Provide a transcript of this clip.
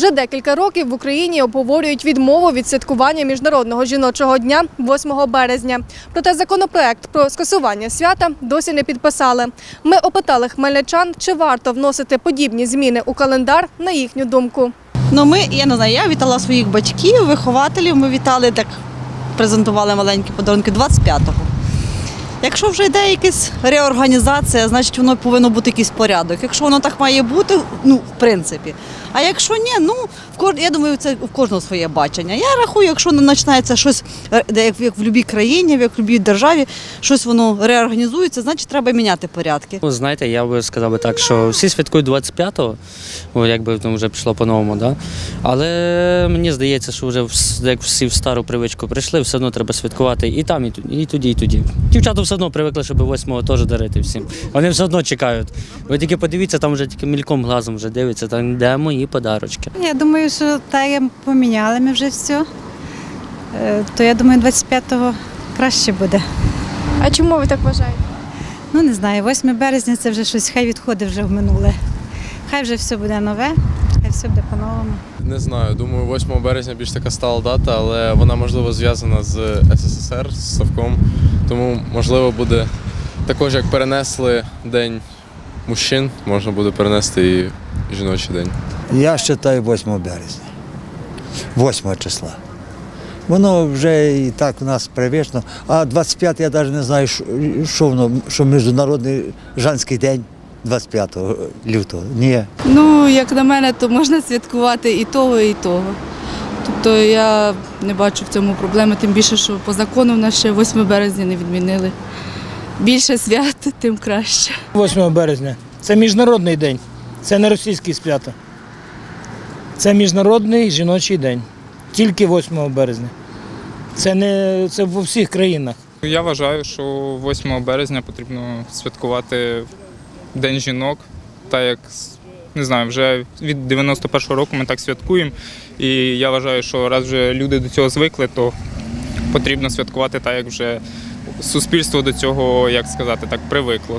Вже декілька років в Україні обговорюють відмову від святкування Міжнародного жіночого дня 8 березня. Проте законопроект про скасування свята досі не підписали. Ми опитали хмельничан, чи варто вносити подібні зміни у календар на їхню думку. Ну, ми, я не знаю, я вітала своїх батьків, вихователів. Ми вітали так, презентували маленькі подарунки 25-го. Якщо вже йде якась реорганізація, значить воно повинно бути якийсь порядок. Якщо воно так має бути, ну в принципі. А якщо ні, ну в я думаю, це в кожного своє бачення. Я рахую, якщо починається щось, е, як, в будь-якій країні, як в будь-якій державі, щось воно реорганізується, значить треба міняти порядки. Ну, знаєте, я би сказав би так, що всі святкують 25-го, о, якби там вже пішло по-новому, да? але мені здається, що вже як всі в стару привичку прийшли, все одно треба святкувати і там, і тоді, і тоді. Дівчата все одно привикли, щоб 8-го теж дарити всім. Вони все одно чекають. Ви тільки подивіться, там вже тільки мільком глазом вже дивиться, там де мої подарочки. Я думаю, що як поміняли ми вже все. Е, То я думаю, 25-го краще буде. А чому ви так вважаєте? Ну не знаю, 8 березня це вже щось, хай відходить вже в минуле. Хай вже все буде нове, хай все буде по-новому. Не знаю, думаю, 8 березня більш така стала дата, але вона можливо зв'язана з СССР, з Совком. Тому можливо буде також, як перенесли День мужчин, можна буде перенести і жіночий день. Я вважаю 8 березня, 8 числа. Воно вже і так у нас привично. А 25 я навіть не знаю, що- воно, що Міжнародний женський день 25 лютого. Ні. Ну, як на мене, то можна святкувати і того, і того. Тобто я не бачу в цьому проблеми, тим більше, що по закону в нас ще 8 березня не відмінили. Більше свят, тим краще. 8 березня. Це міжнародний день. Це не російський свято. Це міжнародний жіночий день. Тільки 8 березня. Це не це в усіх країнах. Я вважаю, що 8 березня потрібно святкувати День жінок, так як не знаю, вже від 91-го року ми так святкуємо. І я вважаю, що раз вже люди до цього звикли, то потрібно святкувати так, як вже суспільство до цього, як сказати, так привикло.